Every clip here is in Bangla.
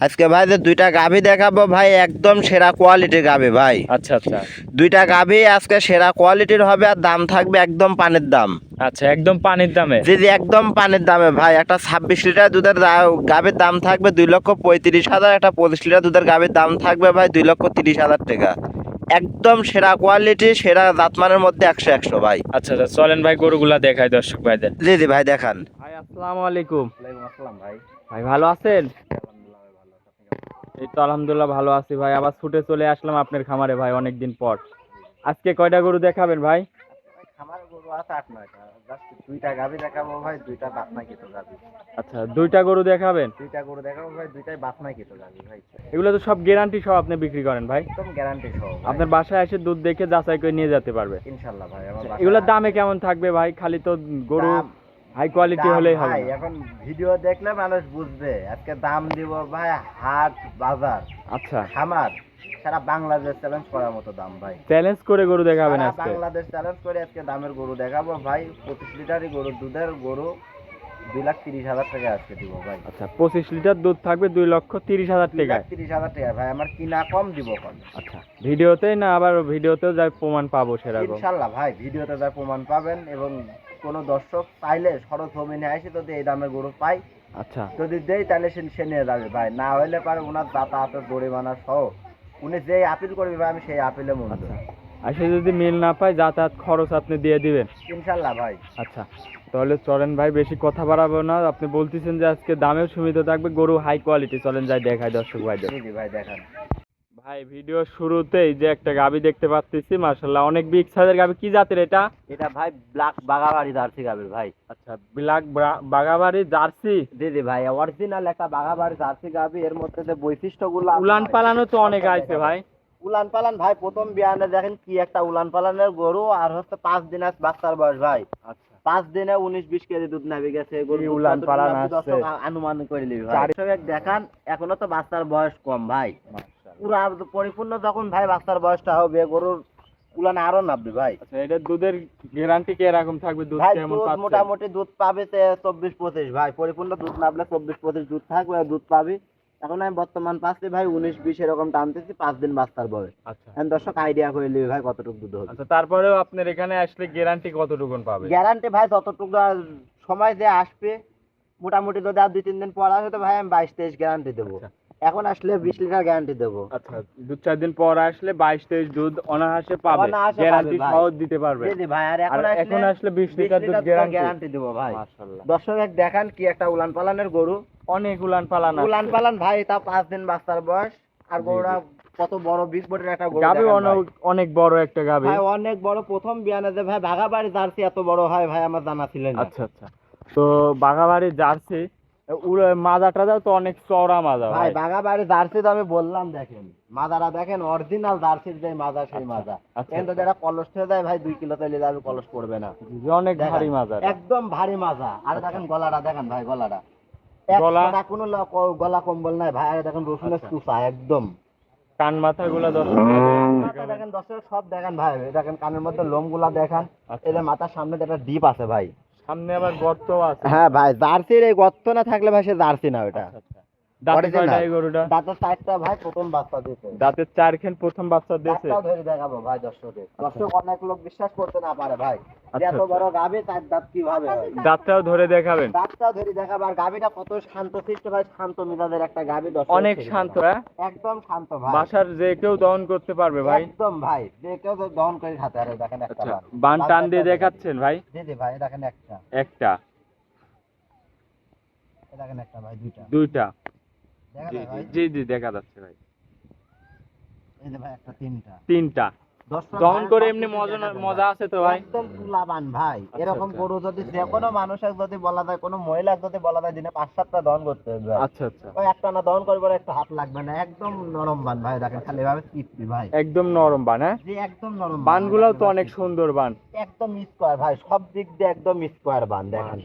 আজকে ভাই যে দুইটা গাভী দেখাবো ভাই একদম সেরা কোয়ালিটির গাভী ভাই। আচ্ছা আচ্ছা। দুইটা গাভী আজকে সেরা কোয়ালিটির হবে আর দাম থাকবে একদম পানির দাম। আচ্ছা একদম পানির দামে। জি জি একদম পানির দামে ভাই। একটা ছাব্বিশ লিটার দুধের গাভীর দাম থাকবে দুই লক্ষ পঁয়ত্রিশ হাজার। একটা পঁচিশ লিটার দুধের গাভীর দাম থাকবে ভাই দুই লক্ষ তিরিশ হাজার টাকা। একদম সেরা কোয়ালিটি সেরা জাতমানের মধ্যে একশো একশো ভাই। আচ্ছা আচ্ছা চলেন ভাই গরুগুলা দেখাই দর্শক ভাইদের। জি জি ভাই দেখান। ভাই আসসালামু আলাইকুম। ভাই। ভাই ভালো আছেন? এই তো আলহামদুলিল্লাহ ভালো আছি ভাই। আবার ছুটে চলে আসলাম আপনার খামারে ভাই অনেকদিন পর। আজকে কয়টা গরু দেখাবেন ভাই? আমার গরু আছে আট নয়টা। জাস্ট দুইটা গাভী দেখাবো ভাই দুইটা বাসনা কিতো গাভী। আচ্ছা দুইটা গরু দেখাবেন? দুইটা গরু দেখাবো ভাই দুইটাই বাসনা কিতো গাভী ভাই। এগুলো তো সব গ্যারান্টি সহ আপনি বিক্রি করেন ভাই। একদম গ্যারান্টি সহ আপনার বাসায় এসে দুধ দেখে যাচাই করে নিয়ে যেতে পারবে। ইনশাল্লাহ ভাই আমার আচ্ছা, এগুলোর দামে কেমন থাকবে ভাই? খালি তো গরু হাই কোয়ালিটি হলেই হবে ভাই এখন ভিডিও দেখলে মানুষ বুঝবে। আজকে দাম দিব ভাই হাট বাজার আচ্ছা। খামার সারা বাংলাদেশ চ্যালেঞ্জ করার মতো দাম ভাই। চ্যালেঞ্জ করে গরু দেখাবেন আজকে। বাংলাদেশ চ্যালেঞ্জ করে আজকে দামের গরু দেখাবো ভাই। পঁচিশ লিটারই গরু দুধের গরু দুই লাখ তিরিশ হাজার টাকা আজকে দিব ভাই। আচ্ছা পঁচিশ লিটার দুধ থাকবে দুই লক্ষ তিরিশ হাজার টাকা তিরিশ হাজার টাকা ভাই আমার কিনা কম দিব কম। আচ্ছা ভিডিওতেই না আবার ভিডিওতেও যাই প্রমাণ পাবো সেরকম। ইনশাল্লাহ ভাই ভিডিওতে যা প্রমাণ পাবেন এবং কোনো দর্শক চাইলে সড়ক জমিনে আসে যদি এই দামের গরু পাই আচ্ছা। যদি দেই তাহলে সে সে নিয়ে যাবে ভাই। না হইলে পারে ওনার যাতায়াতের গরিমানা সহ। উনি যে আপিল করবে ভাই আমি সেই আপিলে মন আচ্ছা। আর সে যদি মিল না পায় যাতায়াত খরচ আপনি দিয়ে দিবেন? ইনশাল্লাহ ভাই। আচ্ছা। তাহলে চলেন ভাই বেশি কথা বাড়াবো না। আপনি বলতেছেন যে আজকে দামেও সীমিত থাকবে গরু হাই কোয়ালিটি চলেন যাই দেখাই দর্শক জি ভাই দেখান। ভাই ভিডিও শুরুতেই যে একটা গাবি দেখতে পাচ্ছি মার্শাল্লাহ অনেক বিগ সাইজের গাবি। কি জাতের এটা? এটা ভাই ব্ল্যাক বাগাবাড়ি জার্সি গাবির ভাই। আচ্ছা ব্ল্যাক বাগাবাড়ি জার্সি? জি জি ভাই অরিজিনাল একটা বাগাবাড়ি জার্সি গাবি। এর মধ্যে যে বৈশিষ্ট্যগুলো আছে উলান পালানো তো অনেক দেখাবো। ভাই। উলান পালান ভাই প্রথম বিয়ানে দেখেন কি একটা উলান পালানের গরু আর হচ্ছে পাঁচ দিন আজ বাচ্চার বয়স ভাই। আচ্ছা। পাঁচ দিনে উনিশ বিশ কেজি দুধ নামে গেছে। দুধ উলান পালান নামবে আসছে? দর্শক আ- আনুমান করে নিবি ভাই দেখান এখনও তো বাচ্চার বয়স কম ভাই। পুরা পরিপূর্ণ যখন ভাই বাচ্চার বয়সটা হবে গরুর উলান আরও নামবে ভাই। আচ্ছা এটা দুধের গ্যারান্টি কি এরকম থাকবে? দুধ কেমন পাচ্ছে? মোটামুটি দুধ পাবে চব্বিশ পঁচিশ ভাই। পরিপূর্ণ দুধ নামলে চব্বিশ পঁচিশ দুধ থাকবে দুধ পাবি। এখন আমি বর্তমান পাচ্ছি ভাই এরকম টানতেছি পাঁচ দিন বাচ্চার বয়স। আচ্ছা। এখন দর্শক আইডিয়া করে নিবি ভাই কতটুকু দুধ হবে। আচ্ছা তারপরেও আপনার এখানে আসলে গ্যারান্টি কতটুকু পাবে? গ্যারান্টি ভাই যতটুকু সময় যে আসবে মোটামুটি যদি আর দুই তিন দিন পর আসে তো ভাই আমি বাইশ তেইশ গ্যারান্টি দেবো। আচ্ছা। এখন আসলে বিশ লিটার গ্যারান্টি দেবো। আচ্ছা দু চার দিন পর আসলে বাইশ তেইশ দুধ অনায়াসে পাবে। গ্যারান্টি পাবে ভাই। সহজ দিতে পারবে। জি জি ভাই আর আর এখন এখন আসলে আসলে বিশ বিশ লিটার দুধ গ্যারান্টি গ্যারান্টি দেবো ভাই। মাশাআল্লাহ। দর্শক এক দেখান কি একটা উলান পালানের গরু। অনেক উলান পালান উলান পালান ভাই তা পাঁচ দিন বাচ্চার বয়স। আর গরুটা কত বড় বিগ বডির একটা গরু গাবি দেখান অনেক ভাই। অনেক বড় একটা গাবি ভাই অনেক বড়। প্রথম বিয়ানে যে ভাই ভাগাবাড়ি জার্সি এত বড় হয় ভাই আমার জানা ছিল না। আচ্ছা আচ্ছা। তো বাঘাবাড়ির জার্সি মাজা টাজাও তো অনেক চওড়া মাজা ভাই ভাই। বাগাবাড়ি জার্সি তো আমি বললাম দেখেন মাজারা দেখেন অরিজিনাল জার্সির যে মাজা সেই মাজা। আচ্ছা, কিন্তু যেটা কলস থেকে যায় ভাই দুই কিলো তেলে যাবে কলস পড়বে না। অনেক ভারী মাজা একদম ভারী মাজা। আর দেখেন গলাটা দেখেন ভাই গলাটা। গলা? গলা কোনো গলা কম্বল নাই ভাই আর দেখেন রসুনের আচ্ছা। চুষা একদম। কান মাথা গুলা দেখেন দর্শক সব দেখেন ভাই দেখেন কানের মধ্যে লোমগুলা দেখেন। আচ্ছা। যে মাথার সামনে একটা ডিপ আছে ভাই। সামনে আবার গর্ত আছে হ্যাঁ ভাই জার্সির এই গর্ত না থাকলে ভাই সে জার্সি না ওটা আচ্ছা, আচ্ছা। দাঁতে কয়টা এই গরুটা? দাঁতের চারটা ভাই প্রথম বাচ্চা দিতে দাঁতের চারখান প্রথম বাচ্চা দিয়েছে? দাঁতটাও ধরে দেখাবো ভাই দর্শকের দর্শক অনেক লোক বিশ্বাস করতে না পারে ভাই। আচ্ছা, এত বড় গাভী তার দাঁত কীভাবে দাঁতটাও ধরে দেখাবেন। দাঁতটাও ধরে দেখাবো। আর গাভীটা কত শান্ত শিষ্ট ভাই শান্ত মিজাজের একটা গাভী দর্শক অনেক শান্ত হ্যাঁ? একদম শান্ত ভাই। বাসার যে কেউ দহন করতে পারবে ভাই। একদম ভাই। যে কেউ দহন করে খাতে আরে দেখেন একটা আচ্ছা বান টান দিয়ে দেখাচ্ছেন ভাই? জি জি ভাই দেখেন একটা। একটা। দেখেন একটা ভাই দুইটা। দুইটা। জি জি জি দেখা যাচ্ছে ভাই। এই যে ভাই একটা তিনটা। তিনটা। দহন করে এমনি মজা মজা আছে তো ভাই। একদম তুলাবান ভাই। আচ্ছা, এরকম আচ্ছা। গরু যদি যে কোনো মানুষের যদি বলা যায় কোনো মহিলার যদি বলা যায় দিনে পাঁচ সাতটা দহন করতে হবে আচ্ছা আচ্ছা। ওই একটা না দহন করবার একটা হাত লাগবে না। একদম নরম বান ভাই দেখেন খালি ভাবে চিপি ভাই। একদম নরম বান হ্যাঁ? একদম নরম বান। বানগুলাও তো অনেক সুন্দর বান। একদম স্কোয়ার ভাই সব দিক দিয়ে একদম স্কোয়ার বান দেখেন।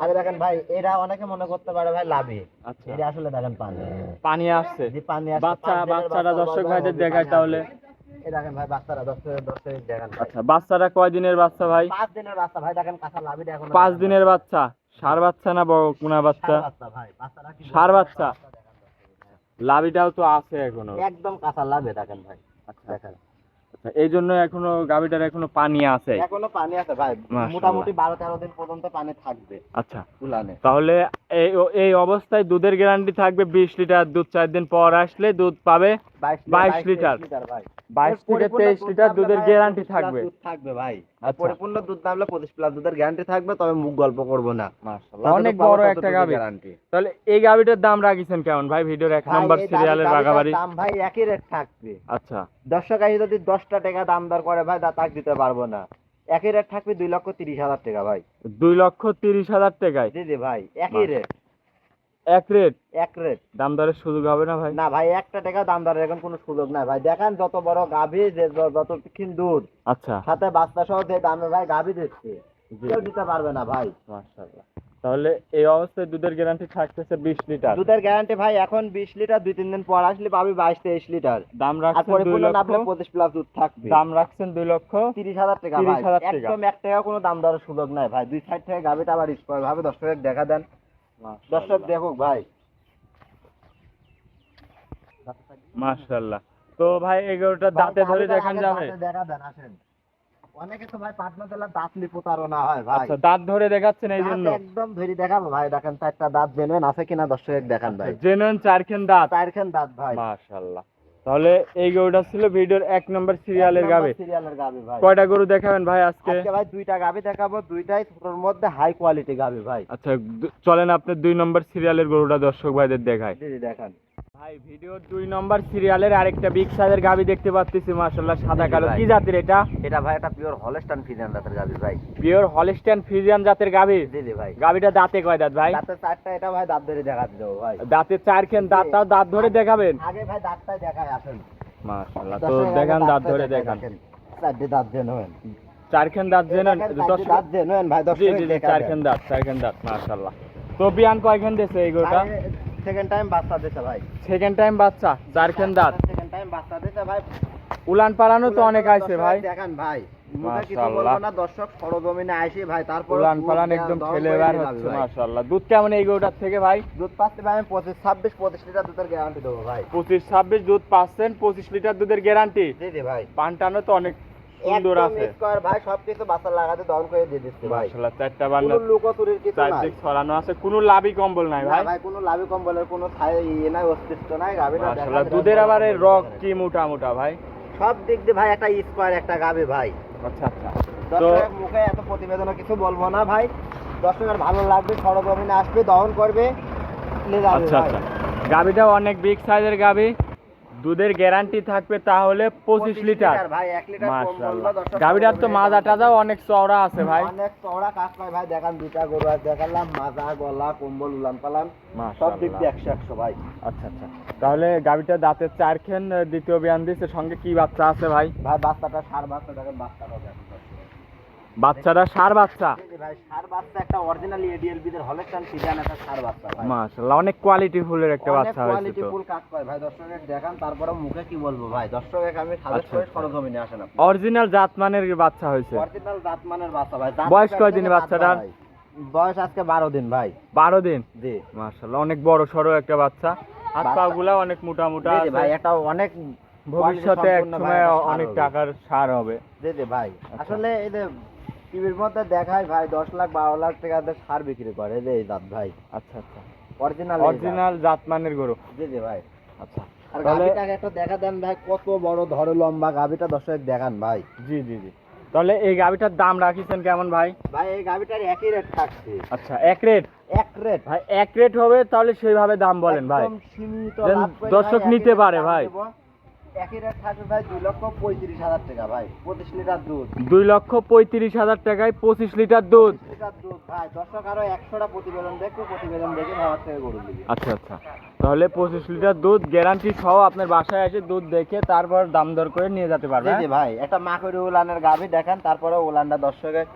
আরে দেখেন ভাই এরা অনেকে মনে করতে পারে ভাই লাভে। আচ্ছা। এটা আসলে দেখেন পানি। পানি আসছে। যে পানি আসছে, বাচ্চা বাচ্চারা দর্শক ভাইদের দেখায় তাহলে। এই দেখেন ভাই বাচ্চারা দেখেন আচ্ছা কয় দিনের বাচ্চা ভাই? পাঁচ দিনের বাচ্চা ভাই দেখেন কাঁচা লাভিটা এখন পাঁচ দিনের বাচ্চা? সার বাচ্চা না বড় কোনা বাচ্চা? বাচ্চা ভাই বাচ্চারা কি ষাঁড় বাচ্চা? লাভিটাও তো আছে এখনও। একদম কাঁচা লাভে দেখেন ভাই। আচ্ছা। দেখেন। আচ্ছা এই জন্য এখনও গাভিটার এখনও পানি আছে? এখনও পানি আছে ভাই। মোটামুটি বারো তেরো দিন পর্যন্ত পানি থাকবে আচ্ছা। তাহলে এই এই অবস্থায় দুধের গ্যারান্টি থাকবে বিশ লিটার দুধ চার দিন পর আসলে দুধ পাবে বাইশ 22 লিটার। ভাই। বাইশ থেকে তেইশ লিটার দুধের গ্যারান্টি থাকবে। থাকবে ভাই। আচ্ছা। পরিপূর্ণ দুধ নামলে পঁচিশ প্লাস দুধের গ্যারান্টি থাকবে তবে মুখ গল্প করব না। মাশাআল্লাহ। অনেক বড় একটা গাভি গ্যারান্টি তাহলে এই গাভিটার দাম রাখিছেন কেমন ভাই? ভিডিওর এক নম্বর সিরিয়ালের বাগাবাড়ি দাম ভাই একই রেট থাকবে। আচ্ছা। দর্শক আসে যদি দশটা টাকা দাম দর করে ভাই তা তাক দিতে পারব না। একই রেট থাকবে দুই লক্ষ তিরিশ হাজার টাকা ভাই। দুই লক্ষ তিরিশ হাজার টাকায়। জি জি ভাই একই রেট এক রেট এক রেট দাম দরের সুযোগ হবে না ভাই? না ভাই একটা টাকা দাম দরের এখন কোনো সুযোগ নাই ভাই। দেখেন যত বড় গাভী যে যত তিখিন দুধ আচ্ছা। সাথে বাচ্চা সহ যে দামে ভাই গাভী দিচ্ছে কেউ দিতে পারবে না ভাই। মাশাআল্লাহ। তাহলে এই অবস্থায় দুধের গ্যারান্টি থাকতেছে বিশ লিটার। দুধের গ্যারান্টি ভাই এখন বিশ লিটার দুই তিন দিন পর আসলে পাবি বাইশ তেইশ লিটার। দাম রাখছেন দুই লক্ষ। নামলে পঁচিশ প্লাস দুধ থাকবে। দাম রাখছেন দুই লক্ষ। তিরিশ হাজার টাকা 30,000 ভাই। টাকা। একদম এক টাকা কোনো দাম দরের সুযোগ নাই ভাই। দুই সাইড থেকে গাভিটা আবার স্কোয়ার ভাবে দর্শক দেখা দেন। দর্শক দেখুক ভাই। মাশাআল্লাহ। তো ভাই এগারোটা দাঁতে ধরে দেখান যাবে। দেখা দেন আসেন। অনেকে তো ভাই দাঁত প্রতারণা হয় ভাই। আচ্ছা দাঁত ধরে দেখাচ্ছেন এই জন্য? একদম ধরে দেখাবো ভাই দেখেন চারটা দাঁত জেনুইন আছে কিনা দর্শক দেখান ভাই। জেনুইন চারখান দাঁত। চারখান দাঁত ভাই। মাশাআল্লাহ। তাহলে এই গরুটা ছিল ভিডিওর এক নম্বর সিরিয়ালের গাবে। সিরিয়ালের গাবে ভাই। কয়টা গরু দেখাবেন ভাই আজকে? আজকে ভাই দুইটা গাবে দেখাবো দুইটাই ছোটর মধ্যে হাই কোয়ালিটি গাবে ভাই। আচ্ছা চলেন আপনি দুই নম্বর সিরিয়ালের গরুটা দর্শক ভাইদের দেখায় জি দেখান। ভাই ভিডিওর দুই নম্বর সিরিয়ালের আরেকটা বিগ সাইজের গাবি দেখতে পাচ্ছি মাশাআল্লাহ সাদা কালো। কি জাতের এটা? এটা ভাই এটা পিওর হলস্টান ফিজিয়ান দাঁতের গাবি ভাই। পিওর হলিস্টাইন ফ্রিজিয়ান জাতের গাবি? জি জি ভাই। গাবিটা দাঁতে কয় দাঁত ভাই? চারটা এটা ভাই দাঁত ধরে দেখা দেবো ভাই। দাঁতে চারখান দাঁতটাও দাঁত ধরে দেখাবেন? আগে ভাই দেখায় আসেন। মাশাআল্লাহ তো দেখান দাঁত ধরে দেখান। চারটে দাঁত জেনুইন চারখান দাঁত দর্শক দাঁত জেনুইন ভাই চারখান দাঁত চারখান দাঁত মাশাআল্লাহ। তো বিয়ান কয়খান দিয়েছে এই গরুটা? সেকেন্ড টাইম বাচ্চা ভাই। সেকেন্ড টাইম বাচ্চা চারখান দাঁত। সেকেন্ড টাইম বাচ্চা ভাই। উলান পালানো তো অনেক আইছে ভাই। দেখেন ভাই। মুখে কিছু বলব না দর্শক সরজমিনে আইসি ভাই তারপর উলান পালান একদম ফেলে হচ্ছে মাশাআল্লাহ দুধ কেমন এই গরুটার থেকে ভাই? দুধ পাচ্ছি ভাই আমি লিটার দুধের গ্যারান্টি দেবো ভাই। পঁচিশ ছাব্বিশ দুধ পাচ্ছেন পঁচিশ লিটার দুধের গ্যারান্টি জি জি ভাই। পানটানো তো অনেক সুন্দর একদম আছে। স্কোয়ার ভাই সবকিছু বাচ্চা লাগাতে দহন করে দিয়ে দিচ্ছে ভাই। মাশাআল্লাহ চারটা কোনো লুকোচুরির কিছু নাই। চারদিক ছড়ানো আছে কোনো লাভই কম্বল নাই ভাই। ভাই কোনো লাভি কম্বলের কোনো ছাই ইয়ে নাই অস্তিত্ব নাই মাশাআল্লাহ দুধের আবার রক কি মোটা মোটা ভাই। সব দিক দিয়ে ভাই একটা স্কোয়ার একটা গাবি ভাই। আচ্ছা আচ্ছা। মুখে এত প্রতিবেদন কিছু বলব না ভাই। দর্শকের ভালো লাগবে সরজমিনে আসবে দহন করবে। আচ্ছা। আচ্ছা। গাবিটাও অনেক বিগ সাইজের গাবি দুধের গ্যারান্টি থাকবে তাহলে পঁচিশ লিটার। গাবিটার তো মাজা টাজাও অনেক চওড়া আছে ভাই। অনেক চওড়া কাজ পায় ভাই দেখান দুটা গরু আর দেখালাম মাজা গলা কম্বল উলান পালান সব দিক দিয়ে একশো একশো ভাই। আচ্ছা আচ্ছা। তাহলে গাভীটা দাঁতের চারখেন দ্বিতীয় বিয়ান দিচ্ছে সঙ্গে কি বাচ্চা আছে ভাই? ভাই বাচ্চাটা সার বাচ্চা দেখেন বাচ্চাটা সার বাচ্চা। জি, জি ভাই সার বাচ্চা একটা অরিজিনাল এডিএলবি দের হলেস্টান সিজান একটা সার বাচ্চা ভাই। মাশাআল্লাহ অনেক কোয়ালিটি ফুলের একটা বাচ্চা হয়েছে কোয়ালিটি ফুল ভাই দেখান তারপরে মুখে কি বলব ভাই? আমি সাজেস্ট আচ্ছা, করে আচ্ছা। সরজমিনে আসেন আপনি। অরিজিনাল জাতমানের বাচ্চা হয়েছে। অরিজিনাল জাতমানের বাচ্চা ভাই। বয়স কয়দিন বাচ্চাটার? বয়স আজকে বারো দিন ভাই। বারো দিন? জি। মাশাআল্লাহ অনেক বড় সড়ো একটা বাচ্চা। হাত পা গুলা অনেক মোটা মোটা ভাই এটা অনেক ভবিষ্যতে এক সময় অনেক টাকার সার হবে। জি জি ভাই। আচ্ছা। আসলে এই টিভির মধ্যে দেখায় ভাই দশ লাখ বারো লাখ টাকা দিয়ে সার বিক্রি করে এই যে এই জাত ভাই। আচ্ছা আচ্ছা। অরিজিনাল অরিজিনাল জাতমানের গরু। জি জি ভাই। আচ্ছা। আর গাভিটাকে একটা দেখা দেন ভাই কত বড় ধরে লম্বা গাভিটা দর্শক দেখান ভাই। জি জি জি। তাহলে এই গাবিটার দাম রাখিছেন কেমন ভাই? ভাই এই গাভিটার একই রেট থাকছে। আচ্ছা এক রেট এক রেট ভাই এক রেট হবে তাহলে সেইভাবে দাম বলেন ভাই। দর্শক নিতে পারে ভাই। দেবো। একই রেট থাকবে ভাই দুই লক্ষ পঁয়ত্রিশ হাজার টাকা ভাই পঁচিশ লিটার দুধ দুই লক্ষ পঁয়ত্রিশ হাজার টাকায় পঁচিশ লিটার দুধ লিটার দুধ ভাই দর্শক আরও একশোটা প্রতিবেদন দেখবে প্রতিবেদন দেখে ভাবার থেকে গরু দিবি আচ্ছা আচ্ছা তাহলে পঁচিশ লিটার দুধ গ্যারান্টি সহ আপনার বাসায় এসে দুধ দেখে তারপর দাম দর করে নিয়ে যেতে পারবে হ্যাঁ? ভাই একটা মাকড়ি উলানের গাভি দেখেন তারপরে উলানটা দর্শকের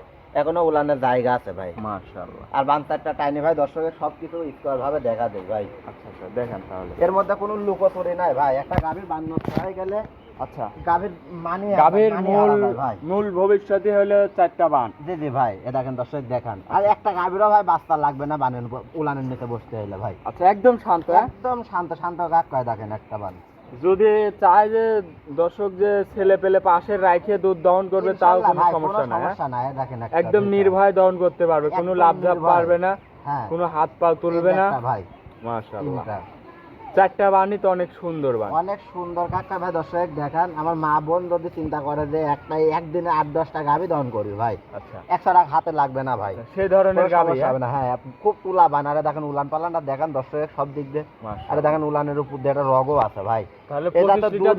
এখনও উলানের জায়গা আছে ভাই। মাশাআল্লাহ। আর বান্তারটা টাইনি ভাই দর্শকের সবকিছু স্কোয়ার ভাবে দেখা দেয় ভাই। আচ্ছা আচ্ছা দেখেন তাহলে। এর মধ্যে কোনো লুকোচুরি নাই ভাই একটা গাভীর বান্ন হয়ে গেলে আচ্ছা। গাভীর মানে গাভীর মানে মূল মূল ভবিষ্যতে হলো চারটা বান। জি জি ভাই এ দেখেন দর্শক দেখান। আর একটা গাভীরও ভাই বাস্তা লাগবে না বানের উলানের নিতে বসতে হইলে ভাই। আচ্ছা একদম শান্ত হ্যাঁ? একদম শান্ত শান্ত কাক কয় দেখেন একটা বান। যদি চায় যে দর্শক যে ছেলে পেলে পাশে রাইখে দুধ দহন করবে তাও কোনো সমস্যা নাই হ্যাঁ? একদম নির্ভয় দহন করতে পারবে কোনো লাভ ঝাপ পারবে না হ্যাঁ। কোনো হাত পা তুলবে না। ভাই মাশাআল্লাহ। চারটা বানই তো অনেক সুন্দর বান অনেক সুন্দর কাকা ভাই দর্শক দেখান আমার মা বোন যদি চিন্তা করে যে একটাই একদিনে আট দশটা গাভি দহন ভাই আচ্ছা। একশো টাকা হাতে লাগবে না ভাই। সেই ধরনের গাবি সমস্যা হবে না হ্যাঁ খুব তুলা বানারে দেখেন উলান পালানটা দেখেন দর্শক সব দিক দিয়ে। আরে দেখেন উলানের উপর দিয়ে একটা রগও আছে ভাই। তাহলে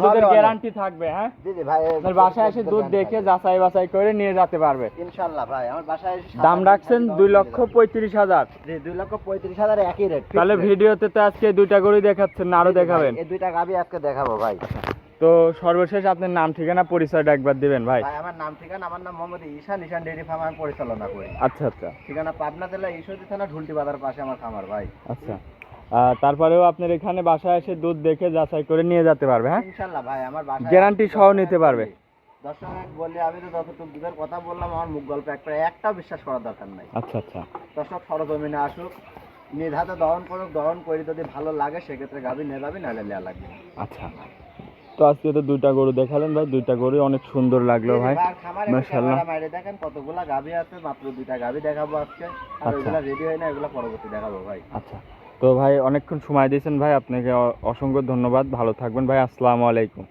দুধের গ্যারান্টি থাকবে হ্যাঁ? জি জি ভাই বাসায় এসে দুধ দেখে যাচাই বাছাই করে নিয়ে যেতে পারবে। ভাই আমার বাসায় এসে দাম রাখছেন দুই লক্ষ পঁয়ত্রিশ হাজার। জি দুই লক্ষ পঁয়ত্রিশ হাজার একই রেট তাহলে ভিডিওতে তো আজকে দুইটা করে দেখাচ্ছেন না আরও দেখাবেন। এই দুইটা গাভি আজকে দেখাবো ভাই। তো সর্বশেষ আপনার নাম ঠিকানা পরিচয়টা একবার দিবেন ভাই। ভাই আমার নাম ঠিকানা আমার নাম মোহাম্মদ ঈশান ঈশান ডেয়ারি ফার্ম আমি পরিচালনা করি। আচ্ছা আচ্ছা। ঠিকানা পাবনা জেলা ঈশ্বরদী থানা ঢুলটি বাজার পাশে আমার খামার ভাই। আচ্ছা। তারপরেও আপনার এখানে বাসায় এসে দুধ দেখে যাচাই করে নিয়ে যেতে পারবে হ্যাঁ? ইনশাল্লাহ ভাই আমার বাসায় Guarantee সহ নিতে পারবে। দর্শক বললে আমি তো যতটুকু দুধের কথা বললাম আমার মুখ গল্প একটা একটাও বিশ্বাস করার দরকার নাই। আচ্ছা আচ্ছা। দর্শক সরজমিনে আসুক নিজ দহন করুক দহন করি যদি ভালো লাগে সেক্ষেত্রে গাভি নিয়ে যাবি নাহলে নেওয়া লাগবে আচ্ছা। তো আজকে তো দুইটা গরু দেখালেন ভাই দুইটা গরু অনেক সুন্দর লাগল ভাই। মাশাআল্লাহ। বাইরে দেখেন কতগুলা গাভি আছে মাত্র দুইটা গাভি দেখাবো আজকে। আর আচ্ছা। ওইগুলা রেডি হয় না এগুলো পরবর্তী দেখাবো ভাই। আচ্ছা। তো ভাই অনেকক্ষণ সময় দিয়েছেন ভাই আপনাকে অসংখ্য ধন্যবাদ। ভালো থাকবেন ভাই আসসালামু আলাইকুম।